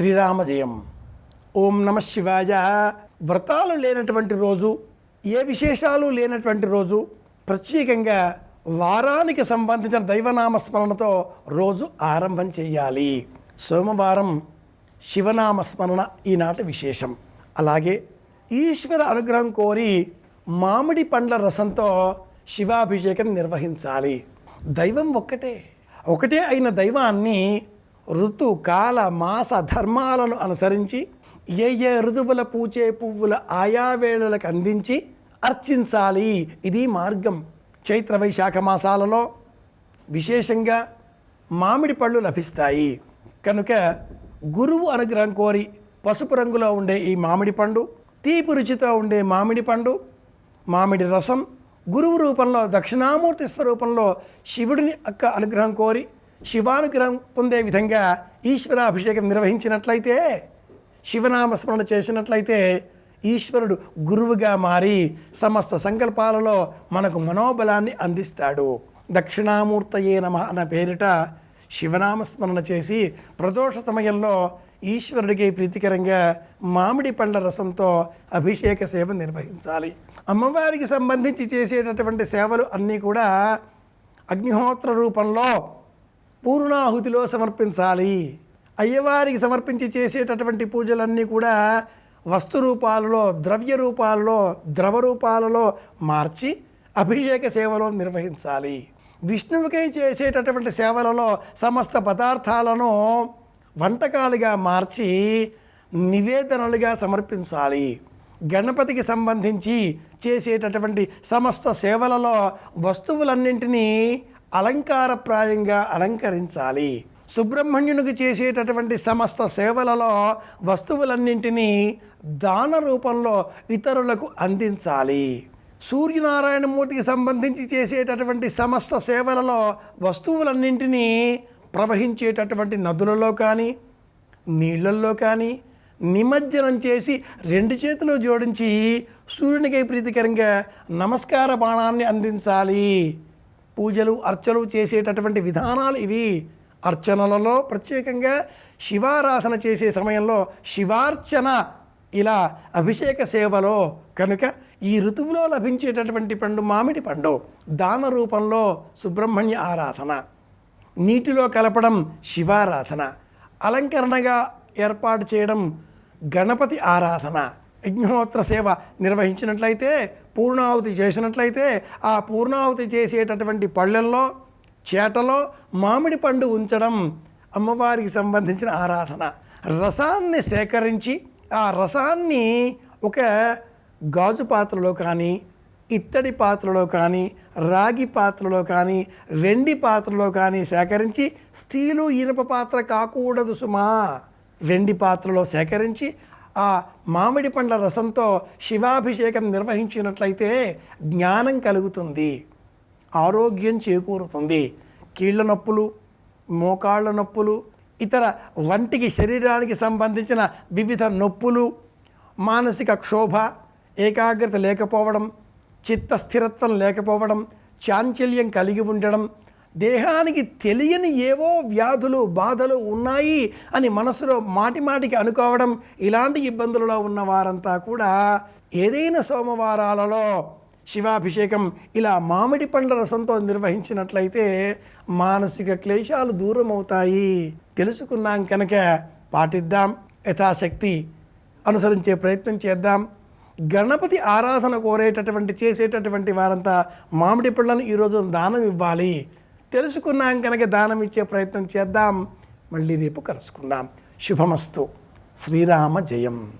శ్రీరామ జయం ఓం నమ శివాయ. వ్రతాలు లేనటువంటి రోజు ఏ విశేషాలు లేనటువంటి రోజు ప్రత్యేకంగా వారానికి సంబంధించిన దైవనామ స్మరణతో రోజు ఆరంభం చేయాలి. సోమవారం శివనామ స్మరణ ఈనాటి విశేషం. అలాగే ఈశ్వర అనుగ్రహం కోరి మామిడి పండ్ల రసంతో శివాభిషేకం నిర్వహించాలి. దైవం ఒక్కటే. ఒకటే అయిన దైవాన్ని ఋతు కాల మాస ధర్మాలను అనుసరించి ఏ ఏ ఋతువుల పూచే పువ్వుల ఆయా వేళలకు అందించి అర్చించాలి. ఇది మార్గం. చైత్ర వైశాఖ మాసాలలో విశేషంగా మామిడి పళ్ళు లభిస్తాయి. కనుక గురువు అనుగ్రహం కోరి పసుపు రంగులో ఉండే ఈ మామిడి పండు తీపి రుచితో ఉండే మామిడి పండు మామిడి రసం గురువు రూపంలో దక్షిణామూర్తి స్వరూపంలో శివుడిని అక్క అనుగ్రహం కోరి శివానుగ్రహం పొందే విధంగా ఈశ్వరాభిషేకం నిర్వహించినట్లయితే శివనామస్మరణ చేసినట్లయితే ఈశ్వరుడు గురువుగా మారి సమస్త సంకల్పాలలో మనకు మనోబలాన్ని అందిస్తాడు. దక్షిణామూర్తయే నమ అన్న పేరిట శివనామస్మరణ చేసి ప్రదోష సమయంలో ఈశ్వరుడికి ప్రీతికరంగా మామిడి పండ్ల రసంతో అభిషేక సేవ నిర్వహించాలి. అమ్మవారికి సంబంధించి చేసేటటువంటి సేవలు అన్నీ కూడా అగ్నిహోత్ర రూపంలో పూర్ణాహుతిలో సమర్పించాలి. అయ్యవారికి సమర్పించి చేసేటటువంటి పూజలన్నీ కూడా వస్తు రూపాలలో ద్రవ్య రూపాలలో ద్రవ రూపాలలో మార్చి అభిషేక సేవలో నిర్వహించాలి. విష్ణువుకై చేసేటటువంటి సేవలలో సమస్త పదార్థాలను వంటకాలుగా మార్చి నివేదనలుగా సమర్పించాలి. గణపతికి సంబంధించి చేసేటటువంటి సమస్త సేవలలో వస్తువులన్నింటినీ అలంకారప్రాయంగా అలంకరించాలి. సుబ్రహ్మణ్యునికి చేసేటటువంటి సమస్త సేవలలో వస్తువులన్నింటినీ దాన రూపంలో ఇతరులకు అందించాలి. సూర్యనారాయణమూర్తికి సంబంధించి చేసేటటువంటి సమస్త సేవలలో వస్తువులన్నింటినీ ప్రవహించేటటువంటి నదులలో కానీ నీళ్ళల్లో కానీ నిమజ్జనం చేసి రెండు చేతులు జోడించి సూర్యునికి ప్రీతికరంగా నమస్కార బాణాన్ని అందించాలి. పూజలు అర్చనలు చేసేటటువంటి విధానాలు ఇవి. అర్చనలలో ప్రత్యేకంగా శివారాధన చేసే సమయంలో శివార్చన ఇలా అభిషేక సేవలో కనుక ఈ ఋతువులో లభించేటటువంటి పండు మామిడి పండు. దాన రూపంలో సుబ్రహ్మణ్య ఆరాధన. నీటిలో కలపడం శివారాధన. అలంకరణగా ఏర్పాటు చేయడం గణపతి ఆరాధన. యజ్ఞోత్ర సేవ నిర్వహించినట్లయితే పూర్ణాహుతి చేసినట్లయితే ఆ పూర్ణాహుతి చేసేటటువంటి పళ్ళెల్లో చేటలో మామిడి పండు ఉంచడం అమ్మవారికి సంబంధించిన ఆరాధన. రసాన్ని సేకరించి ఆ రసాన్ని ఒక గాజు పాత్రలో కానీ ఇత్తడి పాత్రలో కానీ రాగి పాత్రలో కానీ వెండి పాత్రలో కానీ సేకరించి స్టీలు ఇనుప పాత్ర కాకూడదు సుమా. వెండి పాత్రలో సేకరించి ఆ మామిడి పండ్ల రసంతో శివాభిషేకం నిర్వహించినట్లయితే జ్ఞానం కలుగుతుంది ఆరోగ్యం చేకూరుతుంది. కీళ్ళ నొప్పులు మోకాళ్ళ నొప్పులు ఇతర వంటికి శరీరానికి సంబంధించిన వివిధ నొప్పులు మానసిక క్షోభ ఏకాగ్రత లేకపోవడం చిత్తస్థిరత్వం లేకపోవడం చాంచల్యం కలిగి ఉండడం దేహానికి తెలియని ఏవో వ్యాధులు బాధలు ఉన్నాయి అని మనసులో మాటి మాటికి అనుకోవడం ఇలాంటి ఇబ్బందులలో ఉన్న వారంతా కూడా ఏదైనా సోమవారాలలో శివాభిషేకం ఇలా మామిడి పండ్ల రసంతో నిర్వహించినట్లయితే మానసిక క్లేశాలు దూరం అవుతాయి తెలుసుకున్నాం కనుక పాటిద్దాం యథాశక్తి అనుసరించే ప్రయత్నం చేద్దాం. గణపతి ఆరాధన కోరేటటువంటి చేసేటటువంటి వారంతా మామిడి పళ్ళను ఈరోజు దానం ఇవ్వాలి. తెలుసుకున్నాం కనుక దానం ఇచ్చే ప్రయత్నం చేద్దాం. మళ్ళీ రేపు కలుసుకుందాం. శుభమస్తు. శ్రీరామ జయం.